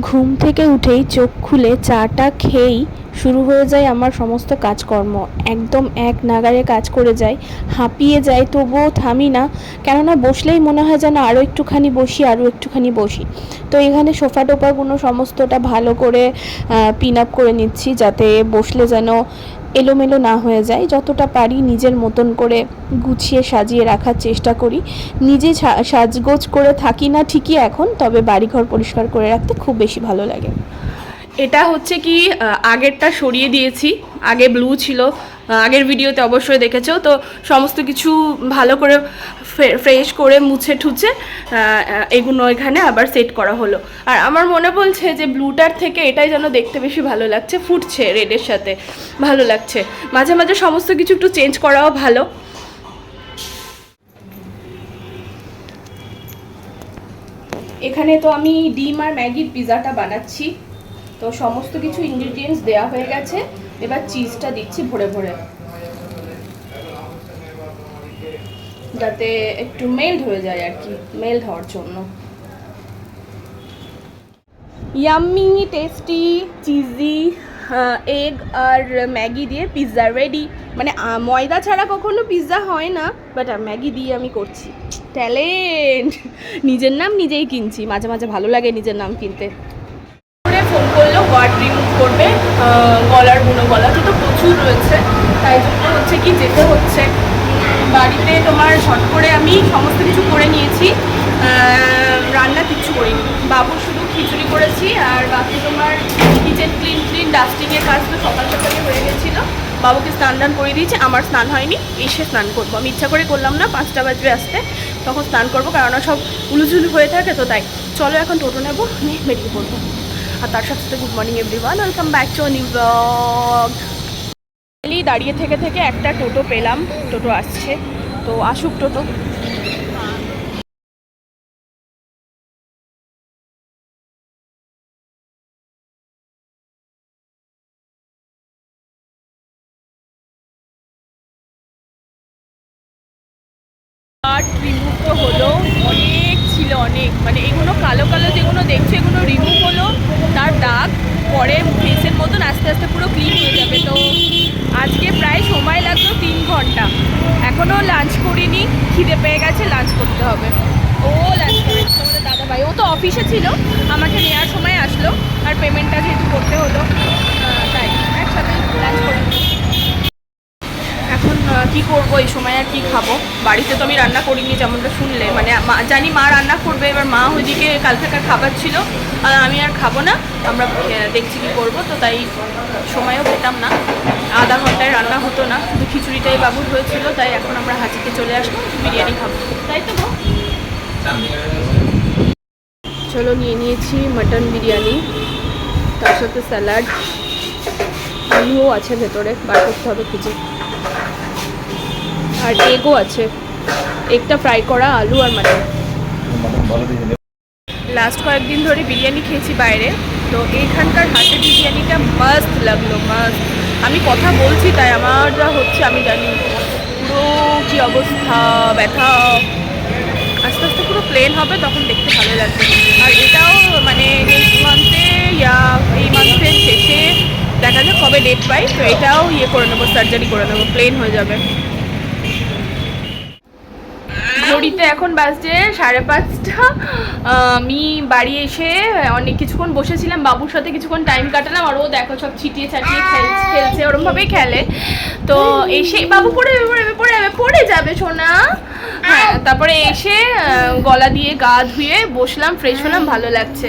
ঘুম থেকে উঠেই চোখ খুলে চাটা খেয়েই শুরু হয়ে যায় আমার সমস্ত কাজকর্ম। একদম এক নাগারে কাজ করে যাই, হাঁপিয়ে যাই, তবুও থামি না। কেননা বসলেই মনে হয় যেন আরও একটুখানি বসি আরও একটুখানি বসি। তো এখানে সোফা টোফাগুলো সমস্তটা ভালো করে পিন আপ করে নিচ্ছি যাতে বসলে যেন এলোমেলো না হয়ে যায়। যতটা পারি নিজের মতন করে গুছিয়ে সাজিয়ে রাখার চেষ্টা করি। নিজে সাজগোজ করে থাকি না ঠিকই এখন, তবে বাড়িঘর পরিষ্কার করে রাখতে খুব বেশি ভালো লাগে। এটা হচ্ছে কি আগেরটা সরিয়ে দিয়েছি। আগে ব্লু ছিল। আগের ভিডিওতে অবশ্যই দেখেছ। তো সমস্ত কিছু ভালো করে ফ্রেশ করে মুছে ঠুছে এগুলো এখানে আবার সেট করা হলো। আর আমার মনে বলছে যে ব্লুটার থেকে এটাই যেন দেখতে বেশি ভালো লাগছে। ফুটছে রেডের সাথে। ভালো লাগছে। মাঝে মাঝে সমস্ত কিছু একটু চেঞ্জ করাও ভালো। এখানে তো আমি ডিম আর ম্যাগির পিৎজাটা বানাচ্ছি। তো সমস্ত কিছু ইনগ্রিডিয়েন্টস দেওয়া হয়ে গেছে। এবার চিজটা দিচ্ছি ভরে ভরে। যাতে একটু মেল্ট হয়ে যায় আর কি মেল্ট হওয়ার জন্য। ইয়াম্মি টেস্টি চিজি এগ আর ম্যাগি দিয়ে পিৎজা রেডি মানে ময়দা ছাড়া কখনো পিৎজা হয় না বাট ম্যাগি দিয়ে আমি করছি। ট্যালেন্ট নিজের নাম নিজেই কিনছি। মাঝে মাঝে ভালো লাগে নিজের নাম কিনতে। ওয়ার্ড রিমুভ করবে গলার বুনো গলা তো প্রচুর রয়েছে। তাই জন্য হচ্ছে কি, যেতে হচ্ছে। বাড়িতে তোমার শর্ট করে আমি সমস্ত কিছু করে নিয়েছি। রান্না কিচ্ছু করিনি। বাবু শুধু খিচুড়ি করেছি, আর বাকি তোমার কিচেন ক্লিন ক্লিন ডাস্টিংয়ের কাজ তো সকাল সকালে হয়ে গেছিল। বাবুকে স্নান দান করে দিয়েছি, আমার স্নান হয়নি, এসে স্নান করব। আমি ইচ্ছা করে করলাম না, পাঁচটা বাজবে আসতে, তখন স্নান করব কারণ সব উলুঝুলু হয়ে থাকে তো তাই। চলো এখন টোটো নেব, নিয়ে বেরিয়ে পড়ব। আর তার সাথে সাথে good morning everyone welcome back to new blog দাঁড়িয়ে থেকে থেকে একটা টোটো পেলাম। টোটো আসছে। তো আসুক টোটো। রিমুভ তো হলো। অনেক ছিল, অনেক। মানে এগুলো কালো কালো যেগুলো দেখছ এগুলো রিমুভ হলো তার দাগ পরে ফেসের মতন আস্তে পুরো ক্লিন হয়ে যাবে। তো আজকে প্রায় সময় লাগল তিন ঘণ্টা। এখনও লাঞ্চ করিনি, খিদে পেয়ে গেছে লাঞ্চ করতে হবে। ও লাঞ্চ করে। আমাদের দাদা ভাই ও তো অফিসে ছিল, আমাকে নেওয়ার সময় আসলো। আর পেমেন্টটা যেহেতু করতে হলো তাই, একসাথে লাঞ্চ করে। এখন কি করব? এই সময় আর কি খাব? বাড়িতে তো আমি রান্না করিনি, যেমনটা শুনলে। মানে জানি মা রান্না করবে, এবার মা ওইদিকে কাল থাকার খাবার ছিল। আর আমি আর খাব না। আমরা দেখছি কি করব, তো তাই সময়ও পেতাম না। আধা ঘন্টায় রান্না হতো না। শুধু খিচুড়িটাই বাবুর হয়েছিল, তাই এখন আমরা হাজিকে চলে আসব, বিরিয়ানি খাব। তাই তো? চলো, নিয়ে নিয়েছি মাটন বিরিয়ানি, তার সাথে স্যালাড। আলুও আছে ভেতরে, বার করতে হবে খুঁজে। আর এগও আছে। এগটা ফ্রাই করা আলু আর মাটন। লাস্ট কয়েকদিন ধরে বিরিয়ানি খেয়েছি বাইরে। তো এইখানকার হাতে বিরিয়ানিটা মাস্ট লাগল মাস্ট আমি কথা বলছি, তাই আমার যা হচ্ছে আমি জানি। পুরো কী অবস্থা, ব্যথা। আস্তে আস্তে পুরো প্লেন হবে, তখন দেখতে ভালো লাগবে। আর এটাও মানে নেক্সট মান্থে ইয়া, এই মান্থের শেষে দেখা যাক কবে ডেট পাই। তো এটাও ইয়ে করে নেব সার্জারি করে নেব প্লেন হয়ে যাবে। ঘড়িতে এখন বাজছে সাড়ে পাঁচটা। আমি বাড়ি এসে অনেক কিছুক্ষণ বসেছিলাম, বাবুর সাথে কিছুক্ষণ টাইম কাটালাম, আর ও দেখো সব ছিটিয়ে ছাটিয়ে খেলছে, ওরমভাবেই খেলে। তো এসে, বাবু পড়ে পড়ে যাবে পড়ে যাবে পড়ে যাবে, সোনা। হ্যাঁ তারপরে এসে গলা দিয়ে গা ধুয়ে বসলাম ফ্রেশ হলাম, ভালো লাগছে।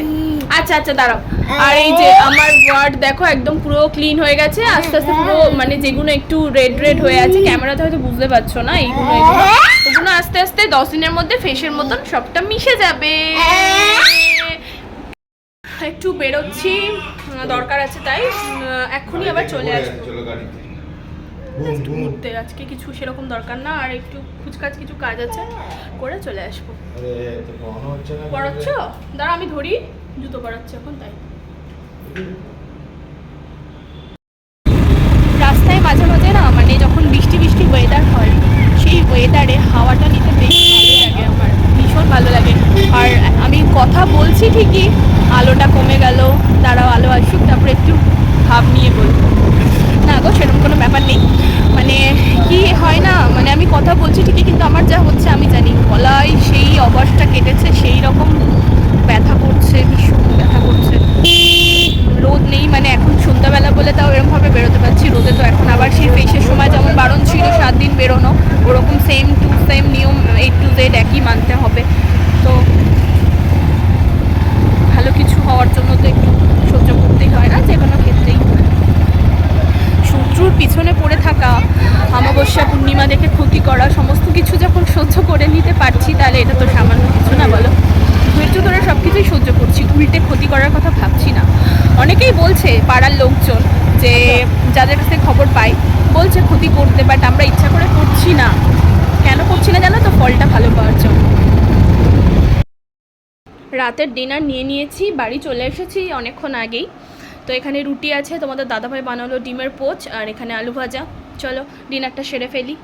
আচ্ছা আচ্ছা দাঁড়াও। আর এই যে আমার ওয়ার্ড দেখো একদম পুরো ক্লিন হয়ে গেছে আস্তে আস্তে পুরো মানে যেগুলো একটু রেড রেড হয়ে আছে ক্যামেরাতে হয়তো বুঝতে পারছ না এইগুলো এগুলো। ওগুলো আস্তে আস্তে দশ দিনের মধ্যে ফেসের মতন সবটা মিশে যাবে। একটু বেরোচ্ছি দরকার আছে তাই এক্ষুনি আবার চলে আসব। ঘুরতে আজকে কিছু সেরকম দরকার না আর একটু কুচকাচ কিছু কাজ আছে করে চলে আসব। আরে তো পড়ানো হচ্ছে না। পড়াচ্ছ? দাঁড়া আমি ধরি জুতো পড়াচ্ছি এখন তাই। রাস্তায় মাঝে মাঝে না মানে যখন বৃষ্টি বৃষ্টি ওয়েদার হয়, সেই ওয়েদারে হাওয়াটা নিতে বেশ ভালো লাগে আমার, ভীষণ ভালো লাগে। কথা বলছি ঠিকই, আলোটা কমে গেল দাঁড়াও আলো আসুক, তারপরে একটু ভাব নিয়ে বলব। না গো, সেরকম কোনো ব্যাপার নেই। মানে কি হয় না মানে আমি কথা বলছি ঠিকই, কিন্তু আমার যা হচ্ছে আমি জানি। গলায় সেই অবস্থা কেটেছে, সেই রকম ব্যথা করছে ভীষণ ব্যথা করছে রোদ নেই মানে এখন সন্ধ্যাবেলা বলে তাও এরকমভাবে বেরোতে পারছি রোদে তো এখন আবার সেই ফেসের সময় যেমন বারণ ছিল সাত দিন বেরোনো ওরকম সেম টু সেম নিয়ম এইট টু জেড একই মানতে হবে। তো ভালো কিছু হওয়ার জন্য তো একটু সহ্য করতেই হয় না, যে কোনো ক্ষেত্রেই। শত্রুর পিছনে পড়ে থাকা, অমাবস্যা, পূর্ণিমা দেখে ক্ষতি করা, সমস্ত কিছু যখন সহ্য করে নিতে পারছি, তাহলে এটা তো সামান্য কিছু না বলো। ধৈর্য ধরে সব কিছুই সহ্য করছি, উল্টে ক্ষতি করার কথা ভাবছি না। অনেকেই বলছে, পাড়ার লোকজন, যে যাদের কাছে খবর পাই, বলছে ক্ষতি করতে বাট আমরা ইচ্ছা করে করছি না। কেন করছি না জানো তো? ফলটা ভালো পাওয়ার জন্য। রাতের ডিনার নিয়ে নিয়েছি, বাড়ি চলে এসেছি অনেকক্ষণ আগেই। তো এখানে রুটি আছে, তোমাদের দাদাভাই বানালো ডিমের পোচ, আর এখানে আলু ভাজা। চলো ডিনারটা সেরে ফেলি।